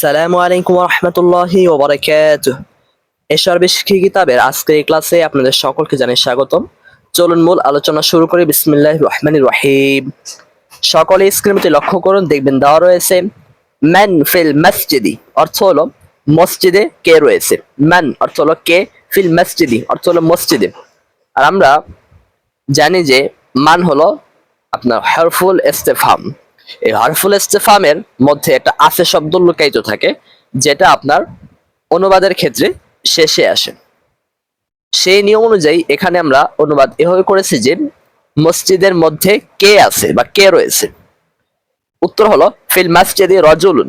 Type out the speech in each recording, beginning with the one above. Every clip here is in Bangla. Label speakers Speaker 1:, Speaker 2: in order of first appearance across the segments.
Speaker 1: আসসালামু আলাইকুম রহমতুল্লাহি ওবরাকাত এশার শিক্ষি কিতাবের আজকের এই ক্লাসে আপনাদের সকলকে জানাই স্বাগতম। চলুন মূল আলোচনা শুরু করি। বিসমিল্লাহ রহমান রহিম। সকলে স্ক্রিনটি লক্ষ্য করুন, দেখবেন দেওয়া রয়েছে ম্যান ফিল মসজিদি অর্থ হলো মসজিদে কে রয়েছে। ম্যান অর্থ হলো কে, ফিল মসজিদি অর্থ হলো মসজিদে। আর আমরা জানি যে মান হলো আপনার হারফুল ইস্তেফাম এই হারফুল ইস্তেফামের মধ্যে একটা আছে শব্দ লুকায়িত থাকে, যেটা আপনার অনুবাদের ক্ষেত্রে শেষে আসে। সেই নিয়ম অনুযায়ী এখানে আমরা অনুবাদ এভাবে করেছি যে মসজিদের মধ্যে কে আছে বা কে রয়েছে। উত্তর হলো, ফিল মসজিদে রজুলুন,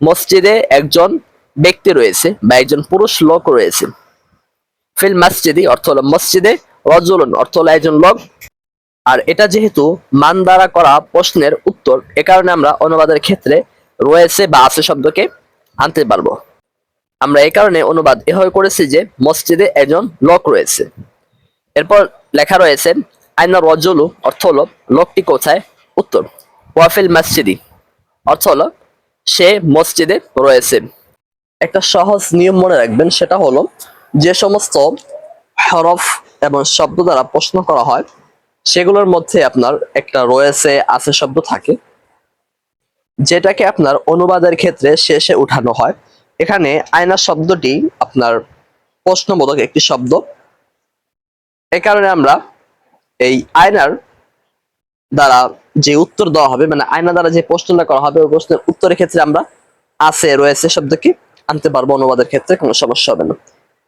Speaker 1: মসজিদে একজন ব্যক্তি রয়েছে বা একজন পুরুষ লোক রয়েছে। ফিল মসজিদি অর্থ হলো মসজিদে রজুলুন, অর্থ হলো একজন লোক আর এটা যেহেতু মান দ্বারা করা প্রশ্নের উত্তর, এ কারণে আমরা অনুবাদের ক্ষেত্রে রয়েছে বা আছে শব্দকে আনতে পারব। আমরা এই কারণে অনুবাদ এভাবে করেছি যে মসজিদে একজন লোক রয়েছে। এরপর লেখা রয়েছে, আইনা রজলু অর্থ হলো, লোকটি কোথায়? উত্তর, ওয়াফিল মসজিদি অর্থ হলো, সে মসজিদে রয়েছে। একটা সহজ নিয়ম মনে রাখবেন, সেটা হলো, যে সমস্ত হরফ এবং শব্দ দ্বারা প্রশ্ন করা হয় সেগুলোর মধ্যে আপনার একটা রয়েছে, আছে শব্দ থাকে, যেটাকে আপনার অনুবাদের ক্ষেত্রে শেষে উঠানো হয়। এখানে আয়না শব্দটি আপনার প্রশ্নবোধক একটি শব্দ। এ কারণে আমরা এই আয়নার দ্বারা যে উত্তর দেওয়া হবে মানে আয়না দ্বারা যে প্রশ্নটা করা হবে, ওই প্রশ্নের উত্তরের ক্ষেত্রে আমরা আছে, রয়েছে শব্দকে আনতে পারব অনুবাদের ক্ষেত্রে, কোনো সমস্যা হবে না।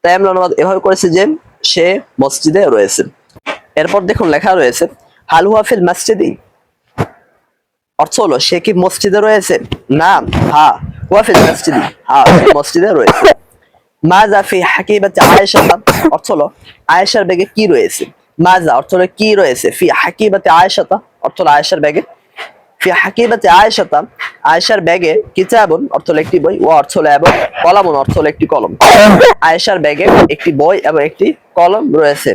Speaker 1: তাই আমরা অনুবাদ এভাবে করেছি যে সে মসজিদে রয়েছে। এরপর দেখুন লেখা রয়েছে, হালুয়া ফিল মসজিদি। অর্থ হলো, সে কি মসজিদে রয়েছে? না, হা, হুয়া ফিল মসজিদি। সে মসজিদে রয়েছে। মাজা ফি হাকিবাতি আয়েশা? অর্থ হলো, আয়েশার ব্যাগে কি রয়েছে? মাজা অর্থ হলো, কি রয়েছে? ফি হাকিবাতি আয়েশাতা? অর্থ হলো, আয়েশার ব্যাগে। ফি হাকিবাতি আয়েশাতা, আয়েশার ব্যাগে কিতাবুন অর্থ হলো, একটি বই। ও, অর্থ হলো, এবং কলামুন, অর্থ হলো, একটি কলম। আয়েশার ব্যাগে একটি বই এবং একটি কলম রয়েছে।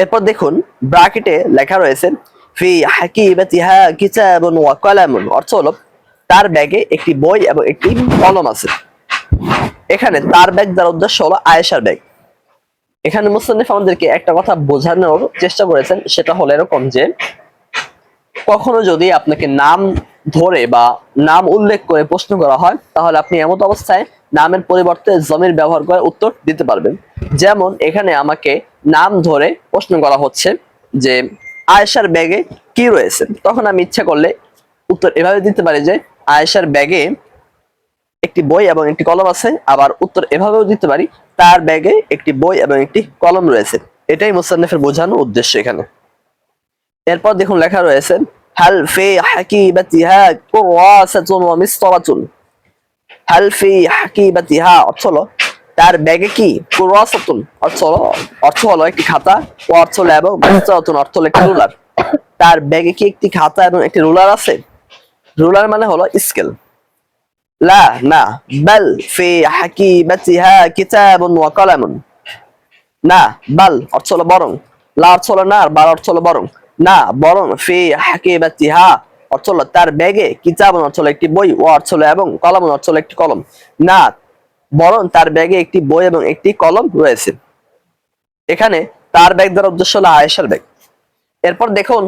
Speaker 1: এরপর দেখুন ব্রাকেটে লেখা রয়েছে, ফি হাকিবাতিহা কিতাবুন ওয়া কলামুন অর্থ হলো তার ব্যাগে একটি বই এবং একটি কলম আছে। এখানে তার ব্যাগ দ্বারা উদ্দেশ্য হলো আয়েশার ব্যাগ। এখানে মুসন্নিফ আমাদেরকে একটা কথা বোঝানোর চেষ্টা করেছেন, সেটা হলো এরকম যে, কখনো যদি আপনাকে নাম ধরে বা নাম উল্লেখ করে প্রশ্ন করা হয়, তাহলে আপনি এমত অবস্থায় নামের পরিবর্তে জমির ব্যবহার করে উত্তর দিতে পারবেন। যেমন এখানে আমাকে নাম ধরে প্রশ্ন করা হচ্ছে যে, আয়েশার ব্যাগে কি রয়েছে? তখন আমি ইচ্ছা করলে উত্তর এভাবে দিতে পারি যে, আয়েশার ব্যাগে একটি বই এবং একটি কলম আছে, আবার উত্তর এভাবেও দিতে পারি, তার ব্যাগে একটি বই এবং একটি কলম রয়েছে। এটাই মুসান্নিফের বোঝানো উদ্দেশ্য এখানে। এরপর দেখুন লেখা রয়েছে, হাল ফি হাকিবাতিহা কুরাসাতুন ওয়া মিসতারাতুন। হাল ফি হাকিবাতিহা অর্থ তার ব্যাগে কি রসতুন অর্থ হলো অর্থ হলো একটি খাতা ও অর্থ হলো এবং অর্থ হলো একটি রুলার তার ব্যাগে কি একটি খাতা এবং একটি রুলার আছে রুলার মানে হলো স্কেল লা না বাল ফি হাকিবাতিহা কিতাবুন ওয়া কলামুন না বাল অর্থ হলো বরং লা অর্থ হলো না আর বাল অর্থ হলো বরং না বরং ফি হাকিবাতিহা অর্থ হলো তার ব্যাগে কিতাবুন অর্থ হলো একটি বই ও অর্থ হলো এবং কলামুন অর্থ হলো একটি কলম না বরং তার ব্যাগে একটি বই এবং একটি কলম রয়েছে। এখানে তার ব্যাগ দ্বারা উদ্দেশ্য হলো আয়েশার ব্যাগ। এরপর দেখুন,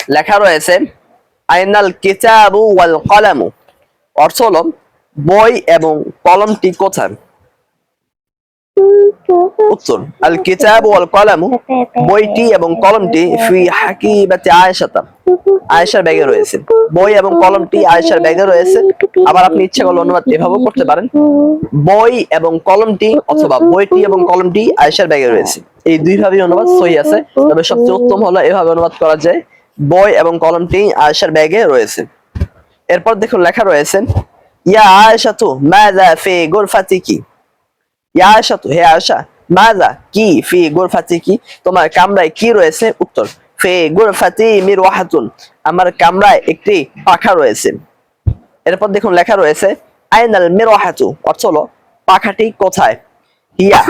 Speaker 1: লেখা রয়েছে, আইনাল কিতাবু ওয়াল কলামু অর্থ হলো বই এবং কলমটি কোথায়? উত্তর, আল কিতাব ওয়াল কলামু, বইটি এবং কলমটি ফি হাকিবাতি আয়েশাতা। আয়েশার ব্যাগে রয়েছে। বই এবং কলমটি আয়েশার ব্যাগে রয়েছে। আবার আপনি ইচ্ছা করলে অনুবাদ এভাবেও করতে পারেন। বই এবং কলমটি অথবা বইটি এবং কলমটি আয়েশার ব্যাগে রয়েছে। এই দুই ভাবে অনুবাদ সহি আছে। তবে সবচেয়ে উত্তম হলো এভাবে অনুবাদ করা যায়। বই এবং কলমটি আয়েশার ব্যাগে রয়েছে। এরপর দেখুন লেখা রয়েছে, ইয়া আয়েশা তু মাযা ফি গুরফাতিকি? ইয়া আয়েশা তু হে আয়েশা মাযা কি, ফি গুরফাতিকি তোমার কামরায় কি রয়েছে? উত্তর, ফে ফি গুরফাতি মিরওয়াহাতুন। আমার কামরায় একটি পাখা রয়েছে। এরপর দেখুন, লেখা রয়েছে, আইনাল মিরওয়াহাতু। অর্থ হলো, পাখাটি কোথায়? হিয়া,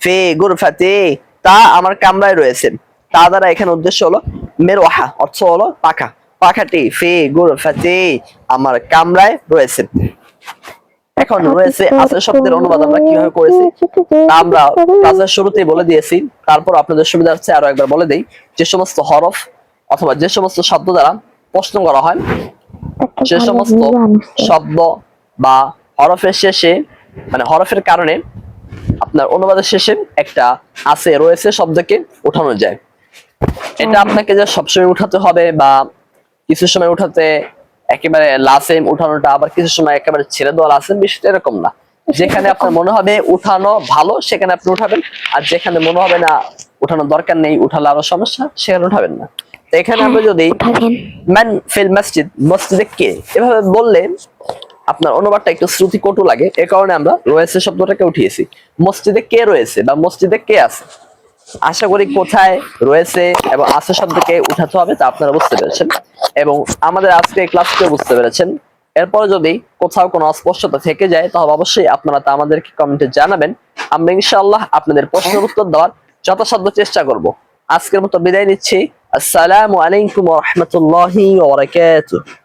Speaker 1: ফি, গুরফাতি, তা আমার কামরায় রয়েছে। তা দ্বারা এখানে উদ্দেশ্য হলো মেরোহা অর্থ হলো পাখা। পাখাটি, ফি, গুরফাতি, আমার কামরায় রয়েছে। এখন রয়েছে আছে শব্দের অনুবাদ আমরা কীভাবে করেছি আমরা ক্লাসের শুরুতেই বলে দিয়েছি। তারপর আপনাদের সুবিধার্থে আরও একবার বলে দেই যে সমস্ত হরফ অথবা যে সমস্ত শব্দ দ্বারা প্রশ্ন করা হয় সে সমস্ত শব্দ বা হরফের শেষে মানে হরফের কারণে আপনার অনুবাদের শেষে একটা আছে রয়েছে শব্দকে উঠানো যায়। এটা আপনাকে যে সবসময় উঠাতে হবে বা কিছু সময় উঠাতে একেবারে লাসেম উঠানোটা আবার কিছু সময় একেবারে ছেড়ে দেওয়া লাসেম বিষয়টা এরকম না। যেখানে আপনার মনে হবে উঠানো ভালো সেখানে আপনি উঠাবেন। আর যেখানে মনে হবে না উঠানোর দরকার নেই উঠালে আরও সমস্যা সেখানে উঠাবেন না। এখানে আমরা যদি ম্যান ফিল মসজিদ মসজিদে কে এভাবে বললে আপনার অনুবাদটা একটু শ্রুতি কটু লাগে। এ কারণে আমরা রয়েছে শব্দটাকে উঠিয়েছি। মসজিদে কে রয়েছে বা মসজিদে কে আছে? আশা করি কোথায় রয়েছে এবং আছে শব্দকে উঠাতে হবে তা আপনারা বুঝতে পেরেছেন। এবং আমাদের আজকে ক্লাসকেও বুঝতে পেরেছেন। এরপরে যদি কোথাও কোনো অস্পষ্টতা থেকে যায়, তাহলে অবশ্যই আপনারা তা আমাদেরকে কমেন্টে জানাবেন। আমরা ইনশাআল্লাহ আপনাদের প্রশ্নের উত্তর দেওয়ার যথাসাধ্য চেষ্টা করব। আজকের মতো বিদায় নিচ্ছি। আসসালামু আলাইকুম রাহমাতুল্লাহি ওয়া বারাকাতুহু।